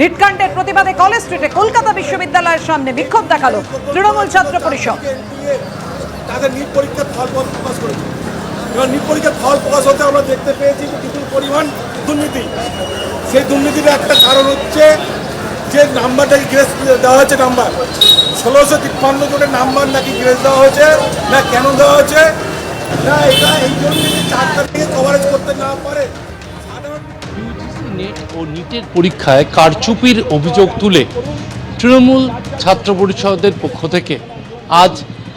নিটকাণ্ডের প্রতিবাদে কলেজ স্ট্রিটে কলকাতা বিশ্ববিদ্যালয়ের সামনে বিক্ষোভ দেখাল তৃণমূল ছাত্র পরিষদ। তাদের নিট পরীক্ষার ফল প্রকাশ করেছে। পরীক্ষার ফল প্রকাশ হতে আমরা দেখতে পেয়েছি যে পরিমাণ দুর্নীতি। সেই দুর্নীতির একটা কারণ হচ্ছে যে নাম্বারটাকে গ্রেস দেওয়া হয়েছে নাম্বার? ষোলোশো তিপ্পান্ন জনের নাম্বার নাকি গ্রেস দেওয়া হয়েছে, না কেন দেওয়া হয়েছে? না, এটা এই জন্য চারটা থেকে কভারেজ করতে না পারে। সাধারণ নেট ও নিটের পরীক্ষায় কারচুপির অভিযোগ তুলে তৃণমূল ছাত্র পরিষদের পক্ষ থেকে। আজ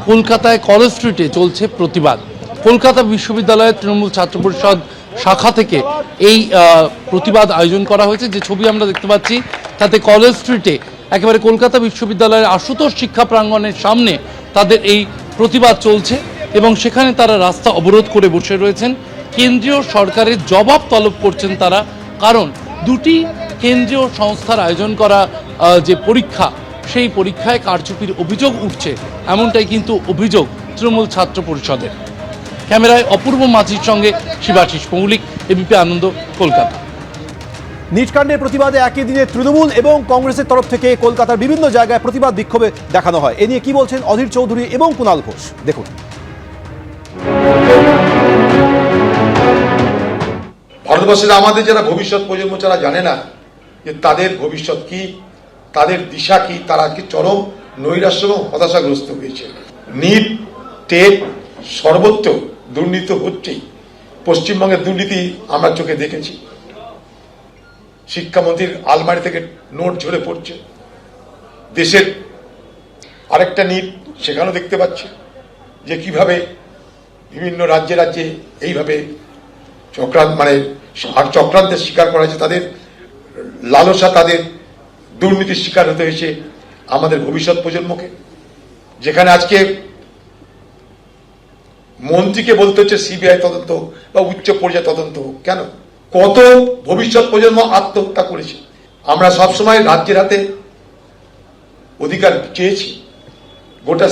কলকাতায় কলেজ স্ট্রিটে চলছে প্রতিবাদ। কলকাতা বিশ্ববিদ্যালয়ের তৃণমূল ছাত্র পরিষদ শাখা থেকে এই প্রতিবাদ আয়োজন করা হয়েছে। যে ছবি আমরা দেখতে পাচ্ছি, তাতে কলেজ স্ট্রিটে একেবারে কলকাতা বিশ্ববিদ্যালয়ের আশুতোষ শিক্ষা প্রাঙ্গণের সামনে তাদের এই প্রতিবাদ চলছে এবং সেখানে তারা রাস্তা অবরোধ করে বসে রয়েছেন। কেন্দ্রীয় সরকারের জবাব তলব করছেন তারা কারণ দুটি কেন্দ্রীয় সংস্থার আয়োজন করা যে পরীক্ষা, সেই পরীক্ষায় কারচুপির অভিযোগ উঠছে, এমনটাই কিন্তু অভিযোগ তৃণমূল ছাত্র পরিষদের। ক্যামেরায় অপূর্ব মাঝির সঙ্গে শিবাশিস মৌলিক এবিপি আনন্দ, কলকাতা। নিটকাণ্ডের প্রতিবাদে একই দিনে তৃণমূল এবং কংগ্রেসের তরফ থেকে কলকাতার বিভিন্ন জায়গায় প্রতিবাদ বিক্ষোভে দেখানো হয়। এ নিয়ে কি বলছেন অধীর চৌধুরী এবং কুণাল ঘোষ? দেখুন। ভারতবর্ষের আমাদের যারা ভবিষ্যৎ প্রজন্ম যারা জানে না যে তাদের ভবিষ্যৎ কি, তাদের দিশা কি, তারা কি চরম নৈরাশ্য এবং হতাশাগ্রস্ত হয়েছে। নিট, টেট সর্বত্র দুর্নীতি হচ্ছেই। পশ্চিমবঙ্গের দুর্নীতি আমরা চোখে দেখেছি। শিক্ষামন্ত্রীর আলমারি থেকে নোট ঝরে পড়ছে। দেশের আরেকটা নিট সেখানেও দেখতে পাচ্ছি যে কীভাবে বিভিন্ন রাজ্যে রাজ্যে এইভাবে চক্রান্ত মানে আর চক্রান্তের শিকার করা হয়েছে, তাদের লালসা, তাদের দুর্নীতির শিকার হতে হয়েছে আমাদের ভবিষ্যৎ প্রজন্মকে। যেখানে আজকে মন্ত্রীকে বলতে হচ্ছে সিবিআই তদন্ত বা উচ্চ পর্যায়ে তদন্ত হোক, কেন? কত ভবিষ্যৎ প্রজন্ম আত্মহত্যা করেছে। আমরা সবসময় রাজ্যের হাতে অধিকার চেয়েছি। গোটা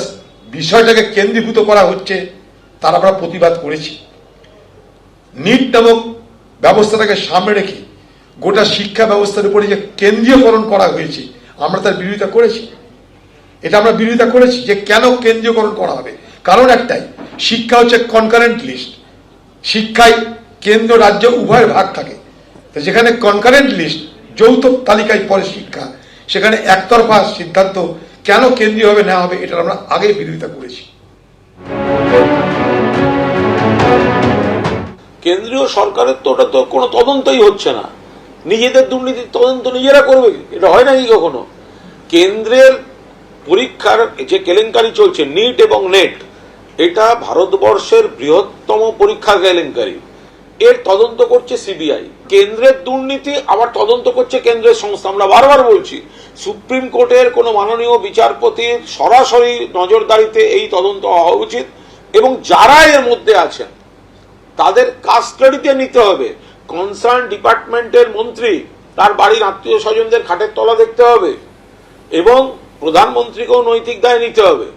বিষয়টাকে কেন্দ্রীভূত করা হচ্ছে, তার আমরা প্রতিবাদ করেছি। নিট নামক ব্যবস্থাটাকে সামনে রেখে গোটা শিক্ষা ব্যবস্থার উপরে যে কেন্দ্রীয়করণ করা হয়েছে, আমরা তার বিরোধিতা করেছি। এটা আমরা বিরোধিতা করেছি যে কেন কেন্দ্রীয়করণ করা হবে? কারণ একটাই, শিক্ষা হচ্ছে কনকারেন্ট লিস্ট শিক্ষায় কেন্দ্র, রাজ্য, উভয়ের ভাগ থাকে। তো যেখানে কনকারেন্ট লিস্ট যৌথ তালিকায় পরে শিক্ষা, সেখানে একতরফা সিদ্ধান্ত কেন কেন্দ্রীয়ভাবে নেওয়া হবে এটা আমরা আগেই বিরোধিতা করেছি। কেন্দ্রীয় সরকারের তো ওটা তো কোনো তদন্তই হচ্ছে না। নিজেদের দুর্নীতির তদন্ত নিজেরা করবে। এটা হয় নাকি কখনো? কেন্দ্রের পরীক্ষার যে কেলেঙ্কারি চলছে নিট এবং নেট এটা ভারতবর্ষের বৃহত্তম পরীক্ষা কেলেঙ্কারি। এর তদন্ত করছে সিবিআই। কেন্দ্রের দুর্নীতি আবার তদন্ত করছে কেন্দ্রের সংস্থা। আমরা বারবার বলছি, সুপ্রিম কোর্টের কোনো মাননীয় বিচারপতির সরাসরি নজরদারিতে এই তদন্ত হওয়া উচিত এবং যারা এর মধ্যে আছেন তাদের কাস্টাডিতে নিতে হবে। কনসার্ন ডিপার্টমেন্টের মন্ত্রী, তার বাড়ির আত্মীয় স্বজনদের খাটের তলা দেখতে হবে এবং প্রধানমন্ত্রীকেও নৈতিক দায় নিতে হবে।